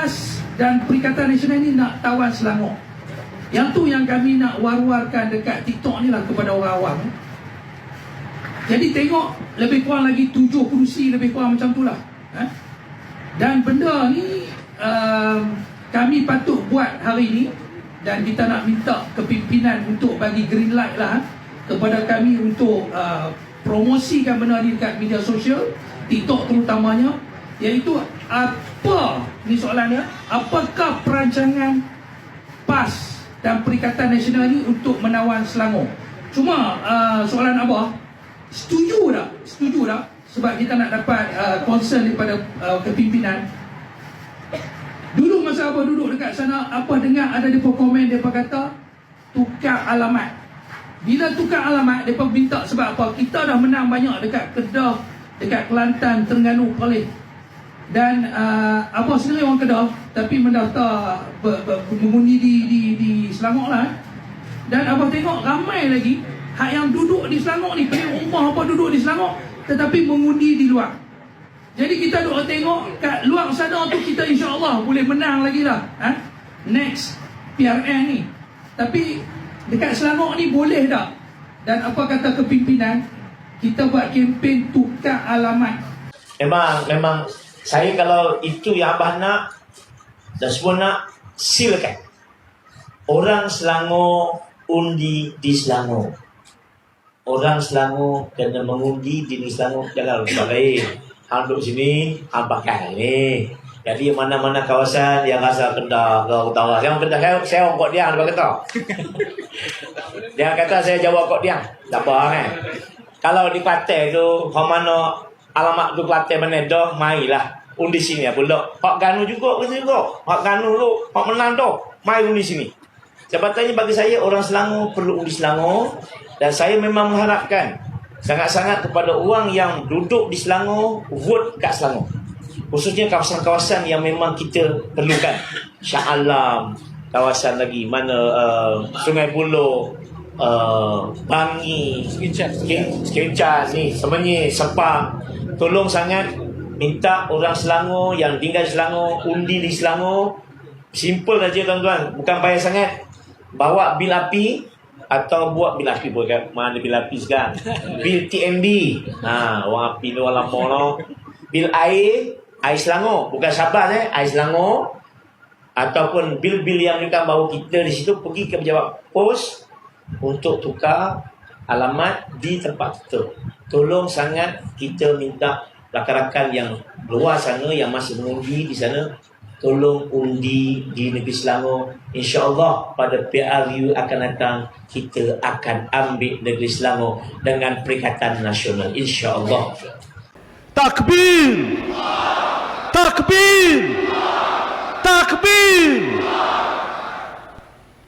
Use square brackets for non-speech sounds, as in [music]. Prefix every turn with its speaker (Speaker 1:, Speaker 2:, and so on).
Speaker 1: PAS dan Perikatan Nasional ni nak tawan Selangor. Yang tu yang kami nak war-warkan dekat TikTok ni lah kepada orang awam. Jadi tengok lebih kurang lagi tujuh kerusi lebih kurang macam tu lah. Ha? Dan benda ni um, kami patut buat hari ni dan kita nak minta kepimpinan untuk bagi green light lah ha, kepada kami untuk uh, promosikan benda ni dekat media sosial, TikTok terutamanya iaitu apa ni soalannya apakah perancangan PAS dan Perikatan Nasional ni untuk menawan Selangor? Cuma uh, soalan Abah setuju tak? Setuju tak? Sebab kita nak dapat uh, concern daripada uh, kepimpinan. Dulu masa apa duduk dekat sana apa dengar ada depa komen depa kata tukar alamat. Bila tukar alamat depa minta sebab apa? Kita dah menang banyak dekat Kedah dekat Kelantan Terengganu Perlis dan uh, apa sebenarnya orang Kedah tapi mendaftar mengundi di, di, di Selangor lah eh. dan abah tengok ramai lagi hak yang duduk di Selangor ni pening rumah apa duduk di Selangor tetapi mengundi di luar. Jadi kita duk tengok kat luar sana tu kita insya-Allah boleh menang lagi lah ha? next PRN ni. Tapi dekat Selangor ni boleh tak? Dan apa kata kepimpinan? Kita buat kempen tukar alamat.
Speaker 2: Memang memang saya kalau itu yang abah nak dan semua nak silakan. Orang Selangor undi di Selangor. Orang Selangor kena mengundi di negeri Selangor lupa lain. Hang duduk sini, hang pakai ni. Jadi mana-mana kawasan yang rasa Kedah ke utara. Yang Kedah saya, saya orang Kok Diang daripada Kedah. [laughs] Dia kata saya jawab Kok Diang. Tak apa kan. Kalau di Kelantan tu, hang mana alamat tu Kelantan mana dah, marilah. Undi sini apa pula. Hak Ganu juga kata juga. Hak Ganu tu, hak menang tu. Mari undi sini. Sebatanya bagi saya orang Selangor perlu undi Selangor dan saya memang mengharapkan sangat-sangat kepada orang yang duduk di Selangor vote kat Selangor. Khususnya kawasan-kawasan yang memang kita perlukan. Shah Alam, kawasan lagi mana uh, Sungai Buloh, uh, Bangi, Sekencan ni, sebenarnya Sepang. Tolong sangat minta orang Selangor yang tinggal Selangor, undi di Selangor. Simple aja tuan-tuan, bukan payah sangat. Bawa bil api atau buat bil api bukan mana bil api sekarang. Bil TMB. Ha, orang api tu alam mono. Bil air, air Selangor, bukan Sabah eh, air Selangor. Ataupun bil-bil yang mereka bawa kita di situ pergi ke pejabat pos untuk tukar alamat di tempat itu. Tolong sangat kita minta rakan-rakan yang luar sana yang masih mengundi di sana tolong undi di negeri Selangor. InsyaAllah pada PRU akan datang kita akan ambil negeri Selangor dengan Perikatan Nasional. InsyaAllah.
Speaker 3: Takbir! Takbir! Takbir!